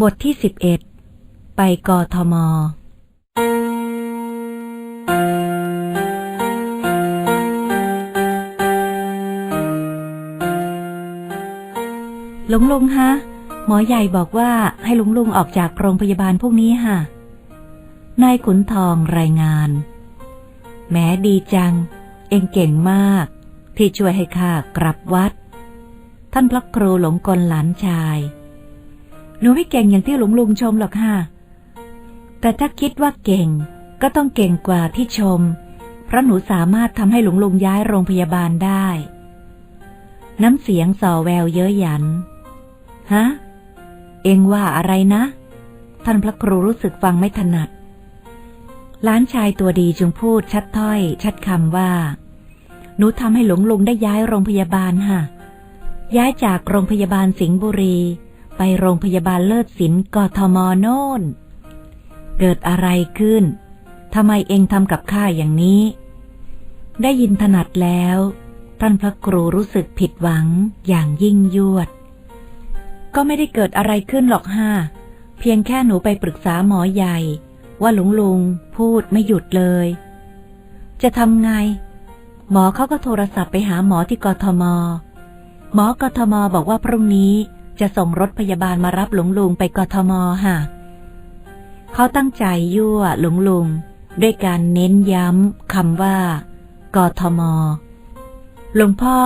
บทที่สิบเอ็ดไปกทมลุงลุงฮะ หมอใหญ่บอกว่าให้ลุงลุงออกจากโรงพยาบาลพวกนี้ฮะนายขุนทองรายงาน แม้ดีจัง เองเก่งมาก ที่ช่วยให้ข้ากลับวัด ท่านพระครูหลงกลหลานชาย หนูไม่เก่งอย่างที่หลวงลุงชมหรอกค่ะ แต่ถ้าคิดว่าเก่งก็ต้องเก่งกว่าที่ชม เพราะหนูสามารถทำให้หลวงลุงย้ายโรงพยาบาลได้ น้ำเสียงส่อแววเย้ยหยัน ฮะ เองว่าอะไรนะ ท่านพระครูรู้สึกฟังไม่ถนัดหลานชายตัวดีจึงพูดชัดถ้อย ชัดคำว่า หนูทำให้หลวงลุงได้ย้ายโรงพยาบาลฮะย้ายจากโรงพยาบาลสิงห์บุรี ไปโรงพยาบาลเลิศศิลป์กทมโน่น เกิดอะไรขึ้น ทำไมเองทำกับข้าอย่างนี้ ได้ยินถนัดแล้ว ท่านพระครูรู้สึกผิดหวังอย่างยิ่งยวด ก็ไม่ได้เกิดอะไรขึ้นหรอกฮ่า เพียงแค่หนูไปปรึกษาหมอใหญ่ ว่าหลวงลุงพูดไม่หยุดเลย จะทำไง หมอเขาก็โทรศัพท์ไปหาหมอที่กทมหมอกทมบอกว่าพรุ่งนี้ จะส่งรถพยาบาลมารับหลวงลุงไปกทมค่ะ เขาตั้งใจยั่วหลวงลุง ด้วยการเน้นย้ำคำว่า กทม หลวงพ่อ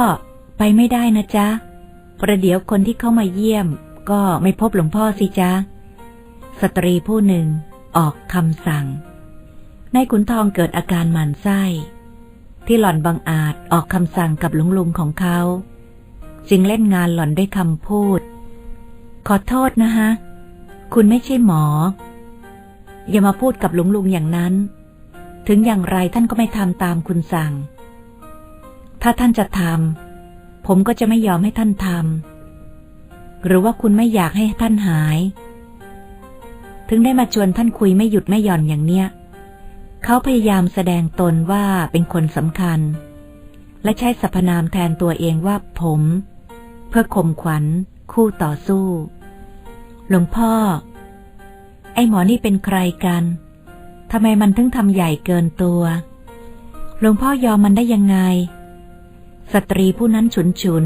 ไปไม่ได้นะจ๊ะ ประเดี๋ยวคนที่เข้ามาเยี่ยม ก็ไม่พบหลวงพ่อสิจ๊ะ สตรีผู้หนึ่งออกคำสั่ง ในขุนทองเกิดอาการหมันไส้ ที่หล่อนบังอาจออกคำสั่งกับหลวงลุงของเขา จึงเล่นงานหล่อนด้วยคำพูด ขอโทษนะฮะคุณไม่ใช่หมอ อย่ามาพูดกับหลวงลุงอย่างนั้น ถึงอย่างไรท่านก็ไม่ทำตามคุณสั่ง ถ้าท่านจะทำผมก็จะไม่ยอมให้ท่านทำหรือว่าคุณไม่อยากให้ท่านหาย ถึงได้มาชวนท่านคุยไม่หยุดไม่หย่อนอย่างเนี้ยเขาพยายามแสดงตนว่าเป็นคนสำคัญ และใช้สรรพนามแทนตัวเองว่าผม เพื่อข่มขวัญคู่ต่อสู้ หลวงพ่อ ไอ้หมอนี่เป็นใครกันทำไมมันถึงทำใหญ่เกินตัว หลวงพ่อยอมมันได้ยังไง สตรีผู้นั้นฉุนฉุน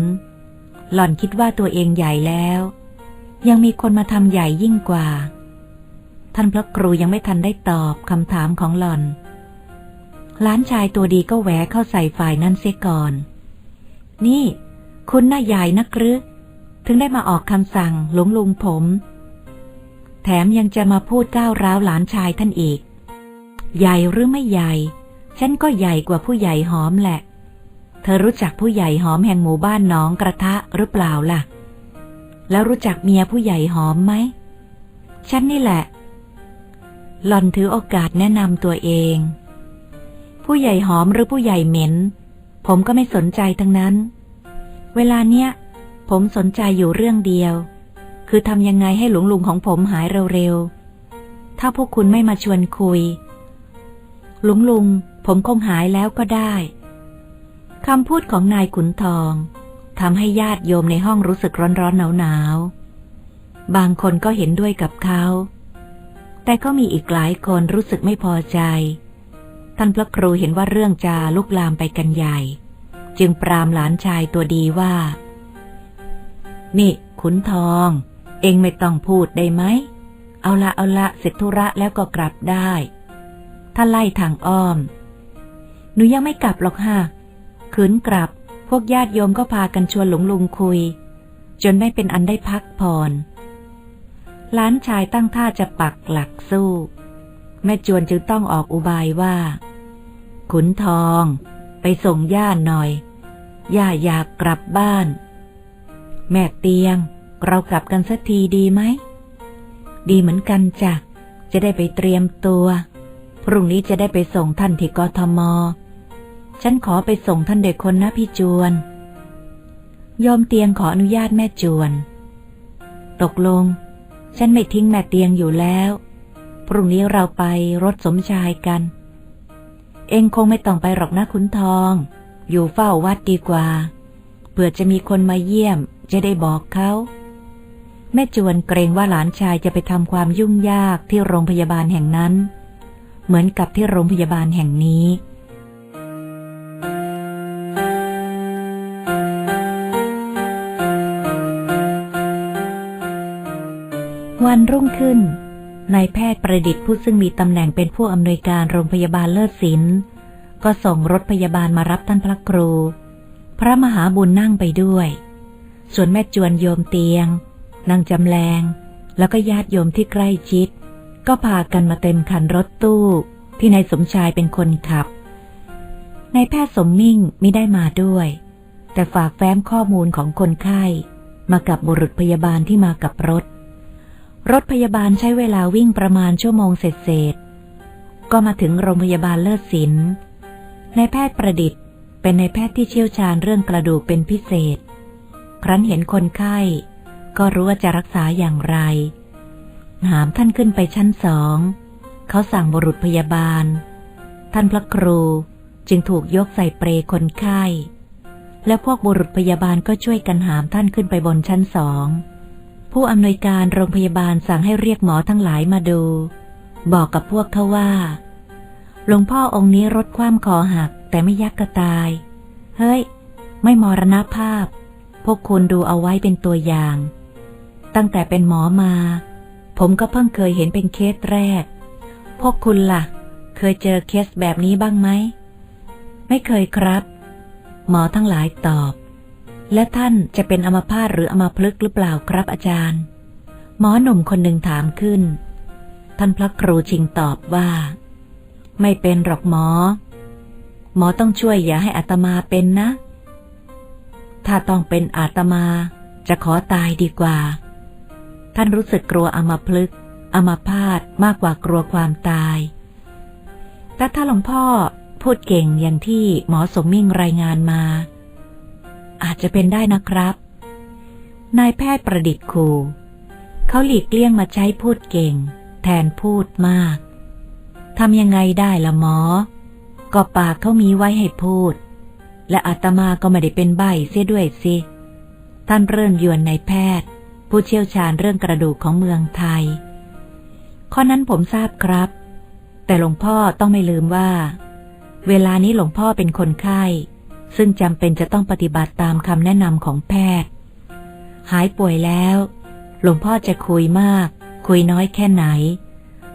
หล่อนคิดว่าตัวเองใหญ่แล้ว ยังมีคนมาทำใหญ่ยิ่งกว่า ท่านพระครูยังไม่ทันได้ตอบคำถามของหล่อนล้านชายตัวดีก็แหวะเข้าใส่ฝ่ายนั้นเสียก่อน นี่ คุณน่าใหญ่นักหรือ ถึงได้มาออกคำสั่งหลวงลุงผม แถมยังจะมาพูดก้าวร้าวหลานชายท่านอีก ใหญ่หรือไม่ใหญ่ ฉันก็ใหญ่กว่าผู้ใหญ่หอมแหละ เธอรู้จักผู้ใหญ่หอมแห่งหมู่บ้านน้องกระทะหรือเปล่าล่ะ แล้วรู้จักเมียผู้ใหญ่หอมไหม ฉันนี่แหละ หล่อนถือโอกาสแนะนำตัวเอง ผู้ใหญ่หอมหรือผู้ใหญ่เหม็น ผมก็ไม่สนใจทั้งนั้น เวลาเนี้ยผมสนใจอยู่เรื่องเดียว คือทำยังไงให้หลวงลุงของผมหายเร็วๆ ถ้าพวกคุณไม่มาชวนคุย หลวงลุงผมคงหายแล้วก็ได้คำพูดของนายขุนทองทำให้ญาติโยมในห้องรู้สึกร้อนๆหนาวๆ บางคนก็เห็นด้วยกับเขา แต่ก็มีอีกหลายคนรู้สึกไม่พอใจ ท่านพระครูเห็นว่าเรื่องจาลุกลามไปกันใหญ่ จึงปรามหลานชายตัวดีว่า นี่ขุนทอง เองไม่ต้องพูดได้ไหม เอาละเอาละเสร็จธุระแล้วก็กลับได้ ถ้าไล่ทางอ้อม หนูยังไม่กลับหรอกฮะขืนกลับ พวกญาติโยมก็พากันชวนหลวงลุงคุย จนไม่เป็นอันได้พักผ่อนหล้านชายตั้งท่าจะปักหลักสู้ แม่จวนจึงต้องออกอุบายว่า ขุนทอง ไปส่งย่าหน่อย ย่าอยากกลับบ้าน แม่เตียง เรากลับกันสักทีดีไหม ดีเหมือนกันจ้ะ จะได้ไปเตรียมตัว พรุ่งนี้จะได้ไปส่งท่านที่กทม ฉันขอไปส่งท่านเด็กคนนะพี่จวน ยอมเตียงขออนุญาตแม่จวน ตกลง ฉันไม่ทิ้งแม่เตียงอยู่แล้ว พรุ่งนี้เราไปรถสมชายกัน เองคงไม่ต้องไปหรอกนะคุณทอง อยู่เฝ้าวัดดีกว่า เผื่อจะมีคนมาเยี่ยมจะได้บอกเขา แม่จวนเกรงว่าหลานชายจะไปทำความยุ่งยากที่โรงพยาบาลแห่งนั้น เหมือนกับที่โรงพยาบาลแห่งนี้ วันรุ่งขึ้นนายแพทย์ประดิษฐ์ผู้ซึ่งมีตำแหน่งเป็นผู้อำนวยการโรงพยาบาลเลิศศิลป์ก็ส่งรถพยาบาลมารับท่านพระครู พระมหาบุญนั่งไปด้วย ส่วนแม่จวนโยมเตียง นางจำแรงแล้วก็ญาติโยมที่ใกล้ชิด ก็พากันมาเต็มคันรถตู้ที่นายสมชายเป็นคนขับนายแพทย์สมมิ่งไมิได้มาด้วย แต่ฝากแฟ้มข้อมูลของคนไข้ มากับบุรุษพยาบาลที่มากับรถ รถพยาบาลใช้เวลาวิ่งประมาณชั่วโมงเศษก็มาถึงโรงพยาบาลเลิศศิลป์นายแพทย์ประดิษฐ์เป็นนายแพทย์ที่เชี่ยวชาญเรื่องกระดูกเป็นพิเศษ ครั้นเห็นคนไข้ ก็รู้ว่าจะรักษาอย่างไร หามท่านขึ้นไปชั้นสอง เขาสั่งบุรุษพยาบาล ท่านพระครูจึงถูกยกใส่เปรคนไข้ และพวกบุรุษพยาบาลก็ช่วยกันหามท่านขึ้นไปบนชั้นสอง ผู้อำนวยการโรงพยาบาลสั่งให้เรียกหมอทั้งหลายมาดู บอกกับพวกเขาว่าหลวงพ่อองค์นี้รถคว่ำคอหักแต่ไม่ยักกระตาย เฮ้ย ไม่มรณภาพ พวกคุณดูเอาไว้เป็นตัวอย่าง ตั้งแต่เป็นหมอมา ผมก็เพิ่งเคยเห็นเป็นเคสแรก พวกคุณล่ะ เคยเจอเคสแบบนี้บ้างไหม ไม่เคยครับ หมอทั้งหลายตอบ และท่านจะเป็นอมพาตหรืออมพลึกหรือเปล่าครับอาจารย์ หมอหนุ่มคนหนึ่งถามขึ้น ท่านพระครูชิงตอบว่า ไม่เป็นหรอกหมอ หมอต้องช่วยอย่าให้อาตมาเป็นนะ ถ้าต้องเป็นอาตมาจะขอตายดีกว่า ท่านรู้สึกกลัวอัมพลึกอัมพาตมากกว่ากลัวความตาย แต่ถ้าหลวงพ่อพูดเก่งอย่างที่หมอสมมิ่งรายงานมา อาจจะเป็นได้นะครับ นายแพทย์ประดิษฐ์ครูเขาหลีกเลี่ยงมาใช้พูดเก่ง แทนพูดมากทำยังไงได้ละหมอ ก็ปากเขามีไว้ให้พูด และอาตมาก็ไม่ได้เป็นใบเสียด้วยสิ ท่านเริ่มยวนนายแพทย์ ผู้เชี่ยวชาญเรื่องกระดูกของเมืองไทย ข้อนั้นผมทราบครับ แต่หลวงพ่อต้องไม่ลืมว่า เวลานี้หลวงพ่อเป็นคนไข้ ซึ่งจำเป็นจะต้องปฏิบัติตามคำแนะนำของแพทย์ หายป่วยแล้ว หลวงพ่อจะคุยมาก คุยน้อยแค่ไหน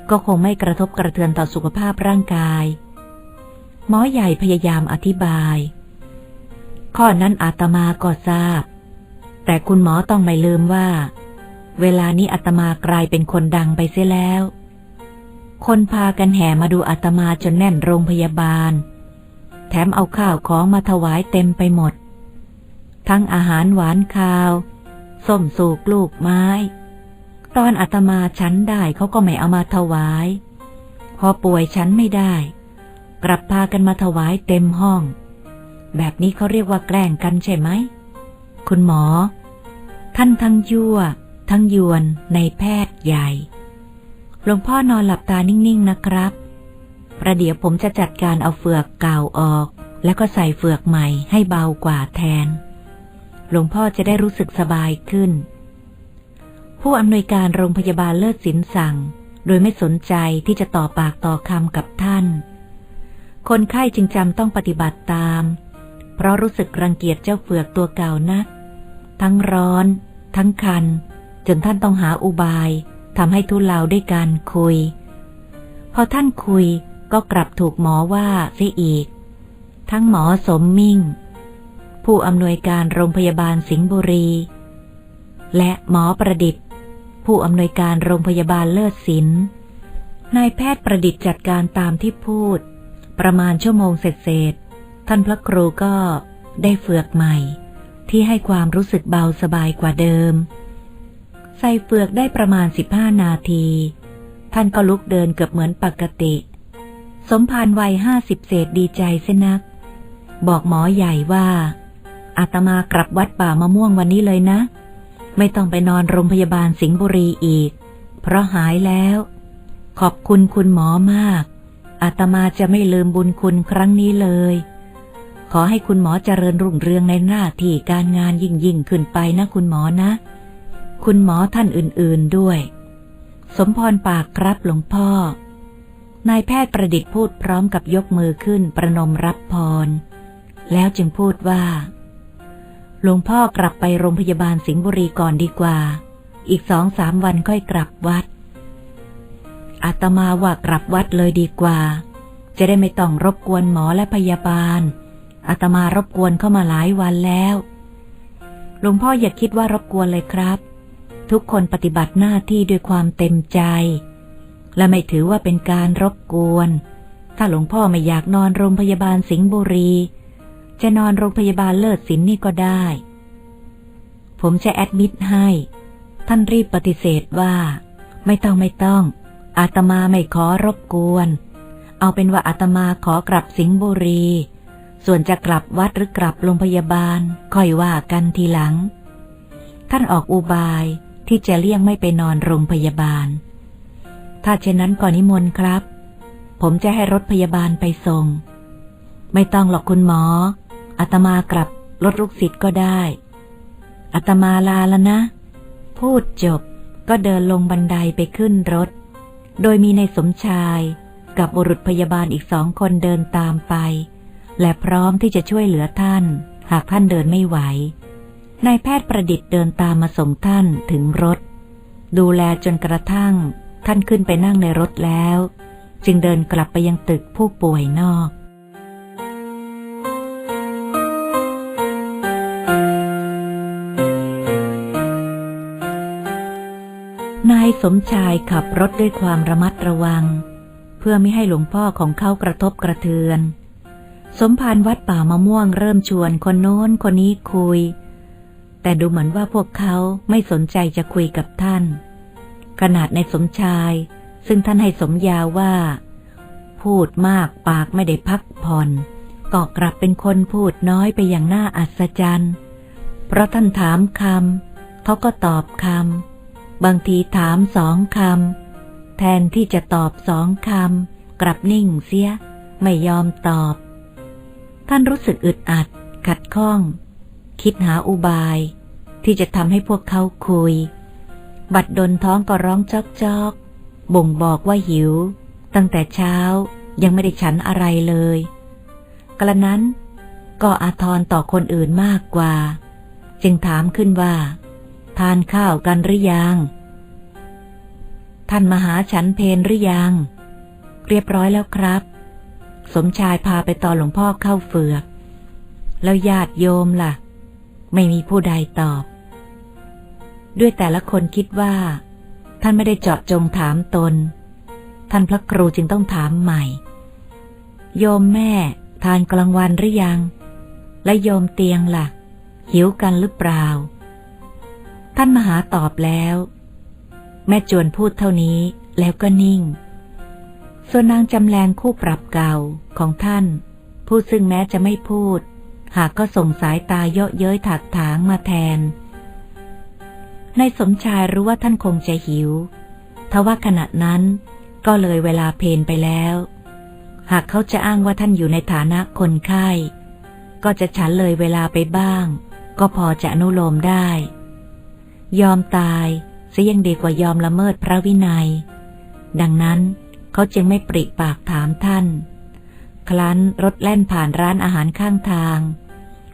ก็คงไม่กระทบกระเทือนต่อสุขภาพร่างกาย หมอใหญ่พยายามอธิบาย ข้อนั้นอาตมาก็ทราบ แต่คุณหมอต้องไม่ลืมว่า เวลานี้อาตมากลายเป็นคนดังไปเสียแล้ว คนพากันแห่มาดูอาตมาจนแน่นโรงพยาบาล แถมเอาข้าวของมาถวายเต็มไปหมด ทั้งอาหารหวานคาวส้มสูกลูกไม้ ตอนอาตมาฉันได้เขาก็ไม่เอามาถวาย พอป่วยฉันไม่ได้ กลับพากันมาถวายเต็มห้อง แบบนี้เขาเรียกว่าแกล้งกันใช่ไหม คุณหมอ ท่านทั้งยั่ว ทั้งยวนในแพทย์ใหญ่ หลวงพ่อนอนหลับตานิ่งๆนะครับ ประเดี๋ยวผมจะจัดการเอาเฟือกเก่าออก แล้วก็ใส่เฟือกใหม่ให้เบากว่าแทน หลวงพ่อจะได้รู้สึกสบายขึ้น ผู้อำนวยการโรงพยาบาลเลิศสินสั่ง โดยไม่สนใจที่จะต่อปากต่อคำกับท่าน คนไข้จึงจำต้องปฏิบัติตาม เพราะรู้สึกรังเกียจเจ้าเฟือกตัวเก่านัก ทั้งร้อน ทั้งคัน จนท่านต้องหาอุบายทำให้ทุเลาด้วยการคุย พอท่านคุยก็กลับถูกหมอว่าเสียอีก ทั้งหมอสมมิ่ง ผู้อำนวยการโรงพยาบาลสิงห์บุรี และหมอประดิษฐ์ ผู้อำนวยการโรงพยาบาลเลิศศิลป์นายแพทย์ประดิษฐ์จัดการตามที่พูด ประมาณชั่วโมงเสร็จท่านพระครูก็ได้เฟือกใหม่ ที่ให้ความรู้สึกเบาสบายกว่าเดิม ใส่เฟือกได้ประมาณสิบห้านาที ท่านก็ลุกเดินเกือบเหมือนปกติ สมภารวัยห้าสิบเศษดีใจเสยนัก บอกหมอใหญ่ว่าอาตมากลับวัดป่ามะม่วงวันนี้เลยนะ ไม่ต้องไปนอนโรงพยาบาลสิงห์บุรีอีก เพราะหายแล้ว ขอบคุณคุณหมอมากอาตมาจะไม่ลืมบุญคุณครั้งนี้เลย ขอให้คุณหมอเจริญรุ่งเรืองในหน้าที่การงานยิ่งยิ่งขึ้นไปนะคุณหมอนะ คุณหมอท่านอื่นๆด้วย สมพรปากครับหลวงพ่อ นายแพทย์ประดิษฐ์พูดพร้อมกับยกมือขึ้นประนมรับพร แล้วจึงพูดว่า หลวงพ่อกลับไปโรงพยาบาลสิงห์บุรีก่อนดีกว่า อีกสองสามวันค่อยกลับวัดอาตมาว่ากลับวัดเลยดีกว่า จะได้ไม่ต้องรบกวนหมอและพยาบาล อาตมารบกวนเข้ามาหลายวันแล้ว หลวงพ่ออย่าคิดว่ารบกวนเลยครับ ทุกคนปฏิบัติหน้าที่ด้วยความเต็มใจ และไม่ถือว่าเป็นการรบกวน ถ้าหลวงพ่อไม่อยากนอนโรงพยาบาลสิงห์บุรี จะนอนโรงพยาบาลเลิศสินนี่ก็ได้ ผมจะแอดมิดให้ ท่านรีบปฏิเสธว่า ไม่ต้องไม่ต้อง อาตมาไม่ขอรบกวน เอาเป็นว่าอาตมาขอกลับสิงห์บุรี ส่วนจะกลับวัดหรือกลับโรงพยาบาลค่อยว่ากันทีหลัง ท่านออกอุบายที่จะเลี่ยงไม่ไปนอนโรงพยาบาล ถ้าเช่นนั้นก่อนนิมนต์ครับ ผมจะให้รถพยาบาลไปส่ง ไม่ต้องหรอกคุณหมอ อาตมากลับรถลูกศิษย์ก็ได้ อาตมาลาแล้วนะ พูดจบก็เดินลงบันไดไปขึ้นรถ โดยมีในสมชายกับบุรุษพยาบาลอีกสองคนเดินตามไป และพร้อมที่จะช่วยเหลือท่าน หากท่านเดินไม่ไหวนายแพทย์ประดิษฐ์เดินตามมาส่งท่านถึงรถ ดูแลจนกระทั่ง ท่านขึ้นไปนั่งในรถแล้ว จึงเดินกลับไปยังตึกผู้ป่วยนอก นายสมชายขับรถด้วยความระมัดระวัง เพื่อไม่ให้หลวงพ่อของเขากระทบกระเทือน สมภารวัดป่ามะม่วงเริ่มชวนคนโน้นคนนี้คุย แต่ดูเหมือนว่าพวกเขาไม่สนใจจะคุยกับท่าน ขนาดในสมชาย ซึ่งท่านให้สมยาว่า พูดมากปากไม่ได้พักผ่อนก็กลับเป็นคนพูดน้อยไปอย่างน่าอัศจรรย์ เพราะท่านถามคำเขาก็ตอบคำบางทีถามสองคำแทนที่จะตอบสองคำกลับนิ่งเสีย ไม่ยอมตอบ ท่านรู้สึกอึดอัด ขัดข้อง คิดหาอุบาย ที่จะทำให้พวกเขาคุย บัดดลท้องก็ร้องจอกจอกบ่งบอกว่าหิว ตั้งแต่เช้ายังไม่ได้ฉันอะไรเลย กระนั้นก็อาทรต่อคนอื่นมากกว่า จึงถามขึ้นว่า ทานข้าวกันหรือยัง ท่านมาหาฉันเพนหรือยัง เรียบร้อยแล้วครับ สมชายพาไปตอนหลวงพ่อเข้าเฟือก แล้วญาติโยมล่ะ ไม่มีผู้ใดตอบ ด้วยแต่ละคนคิดว่า ท่านไม่ได้เจาะจงถามตน ท่านพระครูจึงต้องถามใหม่ โยมแม่ทานกลางวันหรือยัง และโยมเตียงล่ะ หิวกันหรือเปล่า ท่านมหาตอบแล้ว แม่จวนพูดเท่านี้แล้วก็นิ่ง ส่วนนางจำแรงคู่ปรับเก่าของท่าน ผู้ซึ่งแม้จะไม่พูด หากก็ส่งสายตาเยาะเย้ยถักถางมาแทนในสมชายรู้ว่าท่านคงจะหิว ทว่าขณะนั้นก็เลยเวลาเพนไปแล้ว หากเขาจะอ้างว่าท่านอยู่ในฐานะคนไข้ ก็จะฉันเลยเวลาไปบ้าง ก็พอจะอนุโลมได้ ยอมตายซะยังดีกว่ายอมละเมิดพระวินัย ดังนั้น เขาจึงไม่ปริปากถามท่าน ครั้นรถแล่นผ่านร้านอาหารข้างทาง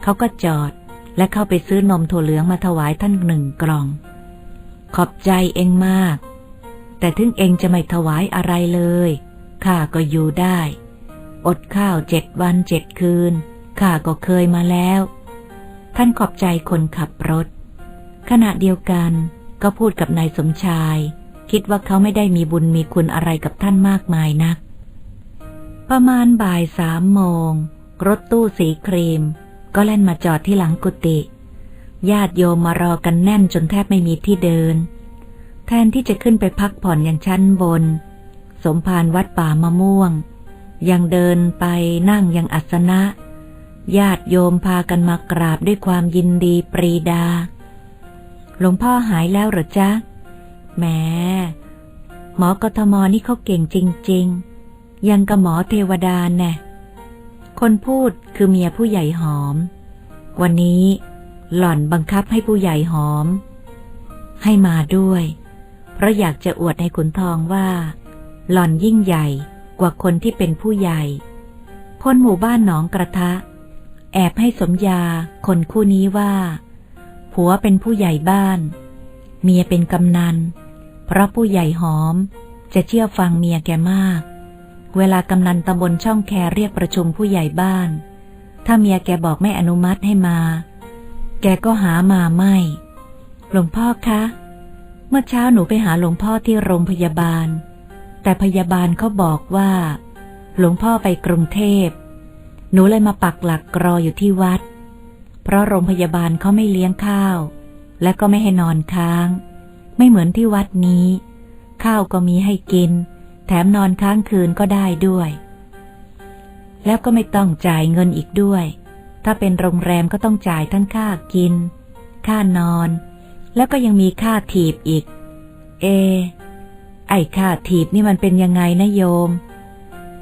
เขาก็จอดและเข้าไปซื้อนมถั่วเหลืองมาถวายท่านหนึ่งกล่อง ขอบใจเองมาก แต่ถึงเองจะไม่ถวายอะไรเลยข้าก็อยู่ได้ อดข้าวเจ็ดวันเจ็ดคืนข้าก็เคยมาแล้ว ท่านขอบใจคนขับรถ ขณะเดียวกันก็พูดกับนายสมชาย คิดว่าเขาไม่ได้มีบุญมีคุณอะไรกับท่านมากมายนัก ประมาณบ่ายสามโมง รถตู้สีครีม ก็แล่นมาจอดที่หลังกุฏิญาติโยมมารอกันแน่นจนแทบไม่มีที่เดิน แทนที่จะขึ้นไปพักผ่อนอย่างชั้นบน สมภารวัดป่ามะม่วง ยังเดินไปนั่งยังอัสนะญาติโยมพากันมากราบด้วยความยินดีปรีดา หลวงพ่อหายแล้วหรอจ๊ะ แหมหมอกทมนี่เขาเก่งจริง ๆ ยังกับหมอเทวดาแน่คนพูดคือเมียผู้ใหญ่หอม วันนี้หล่อนบังคับให้ผู้ใหญ่หอม ให้มาด้วย เพราะอยากจะอวดในขุนทองว่า หล่อนยิ่งใหญ่กว่าคนที่เป็นผู้ใหญ่พ้นหมู่บ้านหนองกระทะ แอบให้สมยาคนคู่นี้ว่า ผัวเป็นผู้ใหญ่บ้าน เมียเป็นกำนัน เพราะผู้ใหญ่หอม จะเชื่อฟังเมียแกมาก เวลากำนันตำบลช่องแคเรียกประชุมผู้ใหญ่บ้าน ถ้าเมียแกบอกไม่อนุมัติให้มา แกก็หามาไม่ หลวงพ่อคะ เมื่อเช้าหนูไปหาหลวงพ่อที่โรงพยาบาล แต่พยาบาลเขาบอกว่า หลวงพ่อไปกรุงเทพ หนูเลยมาปักหลักรออยู่ที่วัด เพราะโรงพยาบาลเขาไม่เลี้ยงข้าว และก็ไม่ให้นอนค้าง ไม่เหมือนที่วัดนี้ ข้าวก็มีให้กิน แถมนอนค้างคืนก็ได้ด้วย แล้วก็ไม่ต้องจ่ายเงินอีกด้วย ถ้าเป็นโรงแรมก็ต้องจ่ายทั้งค่ากิน ค่านอน แล้วก็ยังมีค่าถีบอีก เอ ไอ้ค่าถีบนี่มันเป็นยังไงนะโยม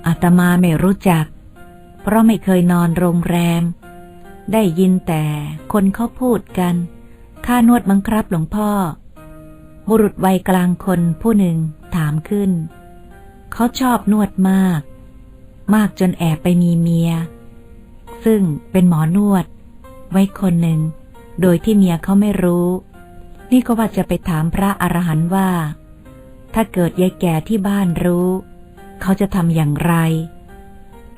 อาตมาไม่รู้จัก เพราะไม่เคยนอนโรงแรม ได้ยินแต่คนเขาพูดกัน ค่านวดบังครับหลวงพ่อ บุรุษวัยกลางคนผู้หนึ่งถามขึ้น เขาชอบนวดมาก มากจนแอบไปมีเมีย ซึ่งเป็นหมอนวด ไว้คนหนึ่ง โดยที่เมียเขาไม่รู้ นี่ก็ว่าจะไปถามพระอรหันต์ว่า ถ้าเกิดยายแก่ที่บ้านรู้ เขาจะทำอย่างไร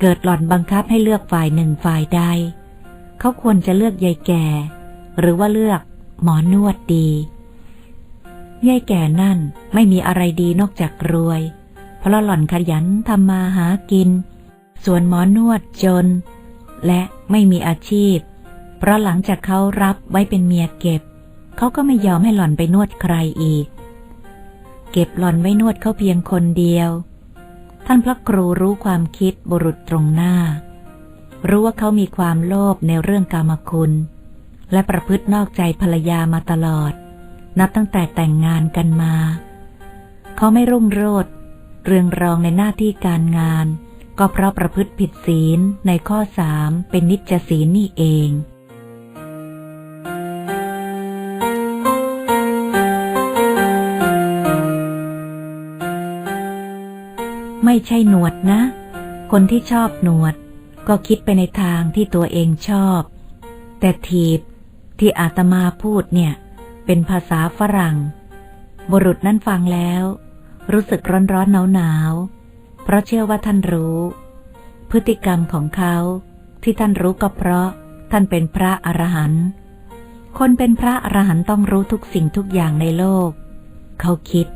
เกิดหล่อนบังคับให้เลือกฝ่ายหนึ่งฝ่ายใด เขาควรจะเลือกยายแก่ หรือว่าเลือกหมอนวดดี ยายแก่นั่นไม่มีอะไรดีนอกจากรวย เพราะหล่อนขยันทำมาหากิน ส่วนหมอนวดจน และไม่มีอาชีพ เพราะหลังจากเขารับไว้เป็นเมียเก็บ เขาก็ไม่ยอมให้หล่อนไปนวดใครอีก เก็บหล่อนไว้นวดเขาเพียงคนเดียว ท่านพระครูรู้ความคิดบุรุษตรงหน้า รู้ว่าเขามีความโลภในเรื่องกามคุณ และประพฤตินอกใจภรรยามาตลอด นับตั้งแต่แต่งงานกันมา เขาไม่รุ่งโรจน์เรืองรองในหน้าที่การงาน ก็เพราะประพฤติผิดศีลในข้อสามเป็นนิจศีลนี่เองไม่ใช่หนวดนะ คนที่ชอบหนวด ก็คิดไปในทางที่ตัวเองชอบ แต่ทีบที่อาตมาพูดเนี่ย เป็นภาษาฝรั่ง บุรุษนั้นฟังแล้ว รู้สึกร้อนร้อนหนาวหนาวเพราะเชื่อว่าท่านรู้ พฤติกรรมของเขาที่ท่านรู้ก็เพราะท่านเป็นพระอรหันต์คนเป็นพระอรหันต์ต้องรู้ทุกสิ่งทุกอย่างในโลก เขาคิด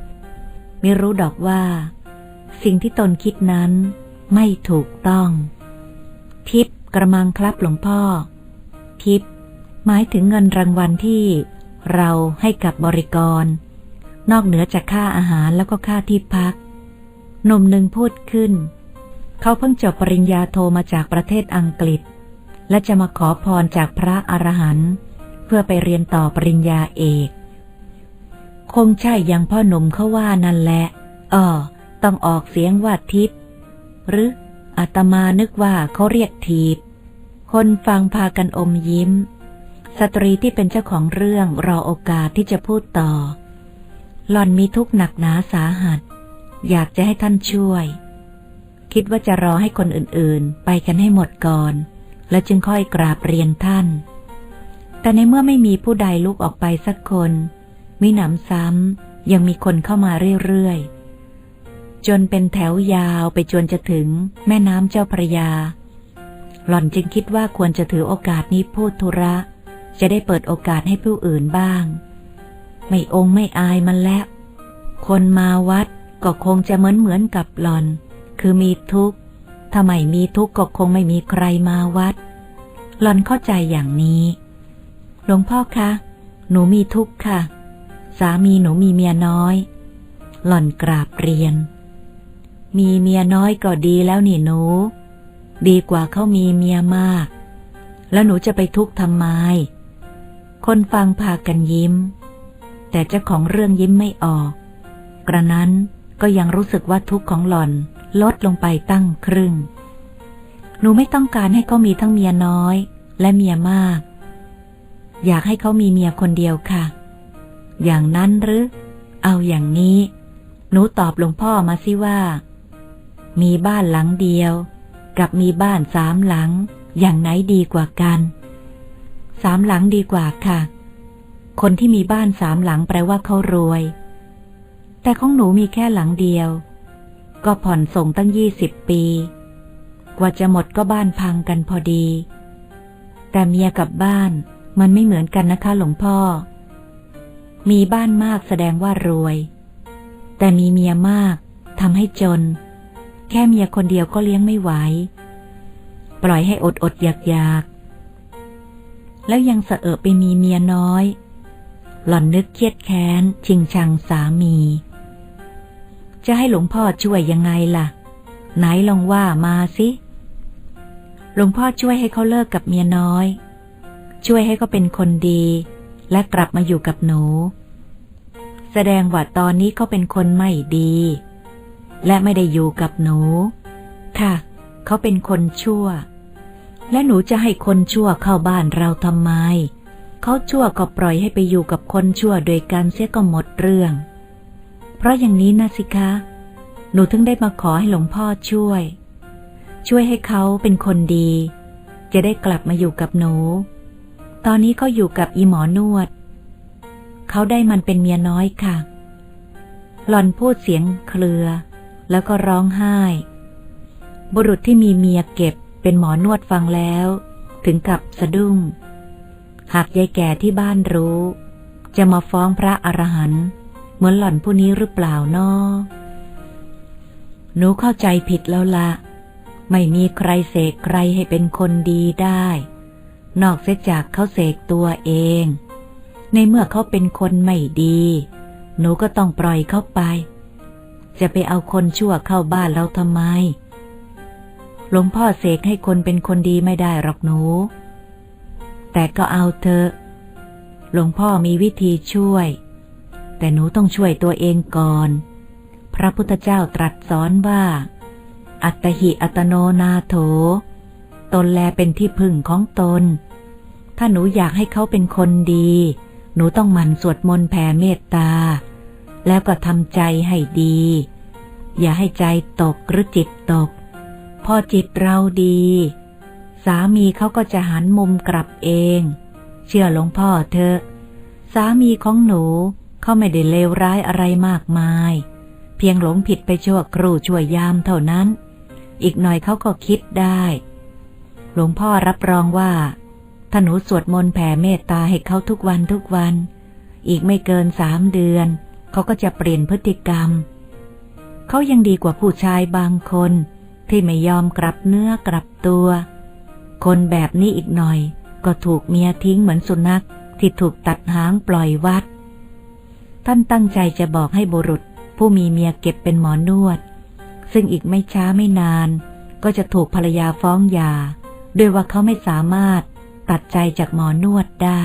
ไม่รู้ดอกว่า สิ่งที่ตนคิดนั้นไม่ถูกต้อง ทิปกระมังครับหลวงพ่อ ทิปหมายถึงเงินรางวัลที่ เราให้กับบริกร นอกเหนือจากค่าอาหารแล้วก็ค่าที่พัก หนุ่มหนึ่งพูดขึ้น เขาเพิ่งจบปริญญาโทมาจากประเทศอังกฤษ และจะมาขอพรจากพระอรหันต์เพื่อไปเรียนต่อปริญญาเอก คงใช่อย่างพ่อหนุ่มเขาว่านั่นแหละอ้อต้องออกเสียงว่าทิพย์หรืออาตมานึกว่าเขาเรียกทีบ คนฟังพากันอมยิ้ม สตรีที่เป็นเจ้าของเรื่องรอโอกาสที่จะพูดต่อ หล่อนมีทุกข์หนักหนาสาหัส อยากจะให้ท่านช่วย คิดว่าจะรอให้คนอื่นๆ ไปกันให้หมดก่อน แล้วจึงค่อยกราบเรียนท่าน แต่ในเมื่อไม่มีผู้ใดลุกออกไปสักคน มิหนำซ้ำยังมีคนเข้ามาเรื่อยๆ จนเป็นแถวยาวไปจนจะถึงแม่น้ำเจ้าพระยา หล่อนจึงคิดว่าควรจะถือโอกาสนี้พูดธุระ จะได้เปิดโอกาสให้ผู้อื่นบ้าง ไม่องค์ไม่อายมันแล้ว คนมาวัดก็คงจะเหมือนเหมือนกับหลอน คือมีทุกข์ถ้าไม่มีทุกข์ก็คงไม่มีใครมาวัด หลอนเข้าใจอย่างนี้ หลวงพ่อคะ หนูมีทุกข์ค่ะ สามีหนูมีเมียน้อย หล่อนกราบเรียน มีเมียน้อยก็ดีแล้วนี่หนู ดีกว่าเขามีเมียมาก แล้วหนูจะไปทุกข์ทำไม คนฟังพากันยิ้ม แต่เจ้าของเรื่องยิ้มไม่ออก กระนั้นก็ยังรู้สึกว่าทุกข์ของหล่อนลดลงไปตั้งครึ่ง หนูไม่ต้องการให้เขามีทั้งเมียน้อย และเมียมาก อยากให้เขามีเมียคนเดียวค่ะ อย่างนั้นหรือ เอาอย่างนี้ หนูตอบหลวงพ่อมาสิว่า มีบ้านหลังเดียว กับมีบ้านสามหลัง อย่างไหนดีกว่ากัน สามหลังดีกว่าค่ะ คนที่มีบ้านสามหลังแปลว่าเขารวย แต่ของหนูมีแค่หลังเดียว ก็ผ่อนส่งตั้งยี่สิบปี กว่าจะหมดก็บ้านพังกันพอดี แต่เมียกับบ้านมันไม่เหมือนกันนะคะหลวงพ่อ มีบ้านมากแสดงว่ารวย แต่มีเมียมากทำให้จน แค่เมียคนเดียวก็เลี้ยงไม่ไหว ปล่อยให้อดอดอยากอยากๆ แล้วยังเสอะเอะไปมีเมียน้อย หล่อนนึกเครียดแค้น ชิงชังสามี จะให้หลวงพ่อช่วยยังไงล่ะ ไหนลองว่ามาสิหลวงพ่อช่วยให้เขาเลิกกับเมียน้อย ช่วยให้เขาเป็นคนดี และกลับมาอยู่กับหนู แสดงว่าตอนนี้เขาเป็นคนไม่ดี และไม่ได้อยู่กับหนู ค่ะ เขาเป็นคนชั่ว และหนูจะให้คนชั่วเข้าบ้านเราทำไม เขาชั่วก็ปล่อยให้ไปอยู่กับคนชั่วโดยการเสียก็หมดเรื่อง เพราะอย่างนี้นะสิคะ หนูถึงได้มาขอให้หลวงพ่อช่วย ช่วยให้เขาเป็นคนดี จะได้กลับมาอยู่กับหนู ตอนนี้เขาอยู่กับอีหมอนวด เขาได้มันเป็นเมียน้อยค่ะ หล่อนพูดเสียงเคลือ แล้วก็ร้องไห้ บุรุษที่มีเมียเก็บ เป็นหมอนวดฟังแล้ว ถึงกับสะดุ้ง หากยายแก่ที่บ้านรู้ จะมาฟ้องพระอรหันต์เหมือนหล่อนผู้นี้หรือเปล่านาะหนูเข้าใจผิดแล้วละ ไม่มีใครเสกใครให้เป็นคนดีได้ นอกเสียจากเขาเสกตัวเอง ในเมื่อเขาเป็นคนไม่ดี หนูก็ต้องปล่อยเขาไป จะไปเอาคนชั่วเข้าบ้านเราทำไม หลวงพ่อเสกให้คนเป็นคนดีไม่ได้หรอกหนู แต่ก็เอาเถอะ หลวงพ่อมีวิธีช่วย แต่หนูต้องช่วยตัวเองก่อน พระพุทธเจ้าตรัสสอนว่า อัตหิอัตโนนาโถ ตนแลเป็นที่พึ่งของตน ถ้าหนูอยากให้เขาเป็นคนดี หนูต้องหมั่นสวดมนต์แผ่เมตตา แล้วก็ทำใจให้ดี อย่าให้ใจตกหรือจิตตก พอจิตเราดี สามีเขาก็จะหันมุมกลับเอง เชื่อหลวงพ่อเถอะ สามีของหนูเขาไม่ได้เลวร้ายอะไรมากมาย เพียงหลงผิดไปชั่วครู่ชั่วยามเท่านั้น อีกหน่อยเขาก็คิดได้ หลวงพ่อรับรองว่าถ้าหนูสวดมนต์แผ่เมตตาให้เขาทุกวันทุกวัน อีกไม่เกินสามเดือน เขาก็จะเปลี่ยนพฤติกรรม เขายังดีกว่าผู้ชายบางคน ที่ไม่ยอมกลับเนื้อกลับตัว คนแบบนี้อีกหน่อย ก็ถูกเมียทิ้งเหมือนสุนัขที่ถูกตัดหางปล่อยวัด ท่านตั้งใจจะบอกให้บุรุษ ผู้มีเมียเก็บเป็นหมอนวด ซึ่งอีกไม่ช้าไม่นาน ก็จะถูกภรรยาฟ้องหย่าด้วยว่าเขาไม่สามารถตัดใจจากหมอนวดได้